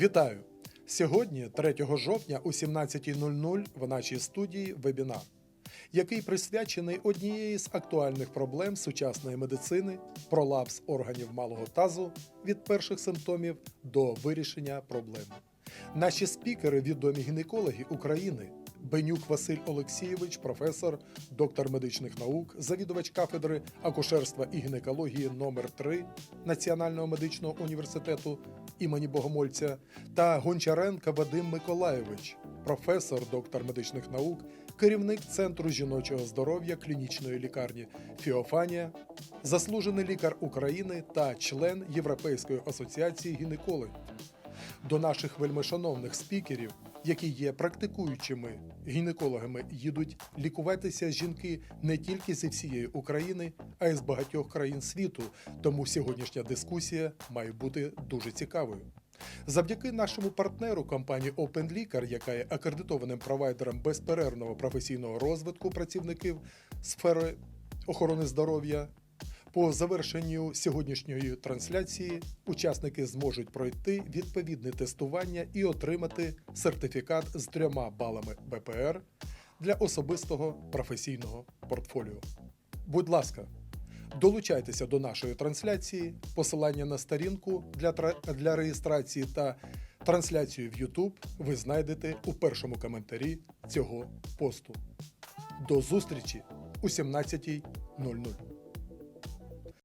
Вітаю! Сьогодні, 3 жовтня о 17.00 в нашій студії вебінар, який присвячений однієї з актуальних проблем сучасної медицини пролапс органів малого тазу від перших симптомів до вирішення проблеми. Наші спікери відомі гінекологи України. Бенюк Василь Олексійович, професор, доктор медичних наук, завідувач кафедри акушерства і гінекології номер 3 Національного медичного університету імені Богомольця та Гончаренка Вадим Миколайович, професор, доктор медичних наук, керівник Центру жіночого здоров'я клінічної лікарні Фіофанія, заслужений лікар України та член Європейської асоціації гінекологів. До наших вельмишановних спікерів, які є практикуючими гінекологами, їдуть лікуватися жінки не тільки зі всієї України, а й з багатьох країн світу. Тому сьогоднішня дискусія має бути дуже цікавою. Завдяки нашому партнеру компанії OpenLікар, яка є акредитованим провайдером безперервного професійного розвитку працівників сфери охорони здоров'я, по завершенню сьогоднішньої трансляції учасники зможуть пройти відповідне тестування і отримати сертифікат з трьома балами БПР для особистого професійного портфоліо. Будь ласка, долучайтеся до нашої трансляції. Посилання на сторінку для, для реєстрації та трансляцію в YouTube ви знайдете у першому коментарі цього посту. До зустрічі у 17.00.